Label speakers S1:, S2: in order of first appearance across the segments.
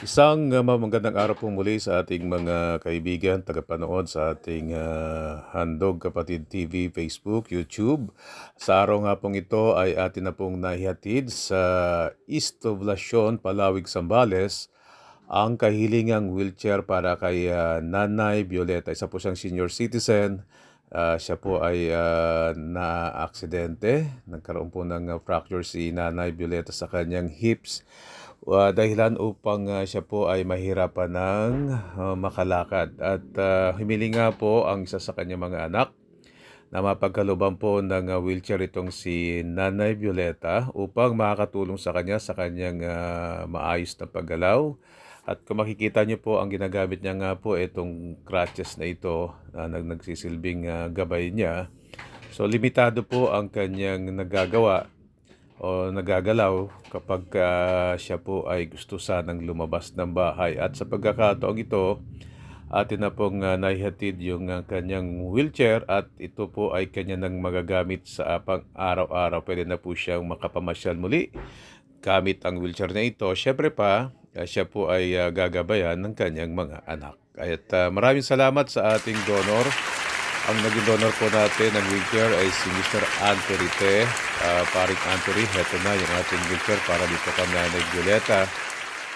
S1: Isang uh, magandang araw po muli sa ating mga kaibigan, tagapanood sa ating uh, Handog Kapatid TV, Facebook, YouTube. Sa araw nga pong ito ay atin na pong nahihatid sa East Poblacion, Palawig, Sambales ang kahilingang wheelchair para kay uh, Nanay Violeta. Isa po siyang senior citizen. Uh, siya po ay uh, na-aksidente. Nagkaroon po ng uh, fracture si Nanay Violeta sa kanyang hips. Uh, dahilan upang uh, siya po ay mahirapan ng uh, makalakad. At uh, humiling nga po ang isa sa kanyang mga anak na mapagkaluban po ng uh, wheelchair itong si Nanay Violeta upang makakatulong sa kanya sa kanyang uh, maayos na paggalaw. At kung makikita niyo po, ang ginagamit niya nga po itong crutches na ito na uh, nagsisilbing uh, gabay niya. So limitado po ang kanyang nagagawa o nagagalaw kapag uh, siya po ay gusto sanang lumabas ng bahay. At sa pagkakataong ito, atin na pong uh, naihatid yung uh, kanyang wheelchair at ito po ay kanya nang magagamit sa pang araw-araw. Pwede na po siyang makapamasyal muli gamit ang wheelchair na ito. Siyempre pa, uh, siya po ay uh, gagabayan ng kanyang mga anak. At uh, maraming salamat sa ating donor. Ang naging donor po natin ng wheelchair ay si Mr. Antorite, uh, paring Antori. Heto na yung ating wheelchair para dito ka Nanay Violeta.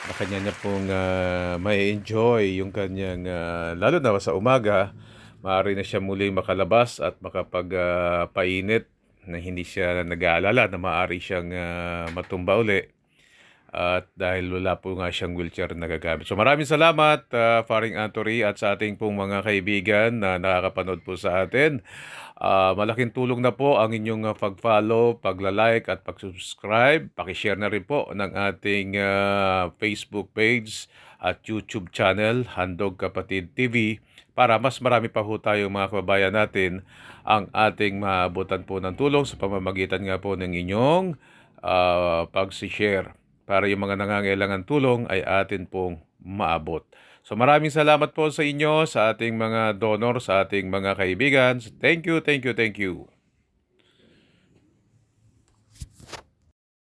S1: Na kanya niya pong uh, may enjoy yung kanyang, uh, lalo na sa umaga, maaari na siya muling makalabas at makapagpainit uh, na hindi siya nag-aalala na maaari siyang uh, matumba uli. At dahil wala po nga siyang wheelchair na gagamit. So maraming salamat, uh, Faring Antori, at sa ating pong mga kaibigan na nakakapanood po sa atin. Uh, malaking tulong na po ang inyong uh, pag-follow, pagla-like at pag-subscribe. Pakishare na rin po ng ating uh, Facebook page at YouTube channel, Handog Kapatid TV, para mas marami pa po tayong mga kababayan natin ang ating maabutan po ng tulong sa pamamagitan nga po ng inyong uh, pag-share para yung mga nangangailangan tulong ay atin pong maabot. So maraming salamat po sa inyo, sa ating mga donor, sa ating mga kaibigan. Thank you, thank you, thank you.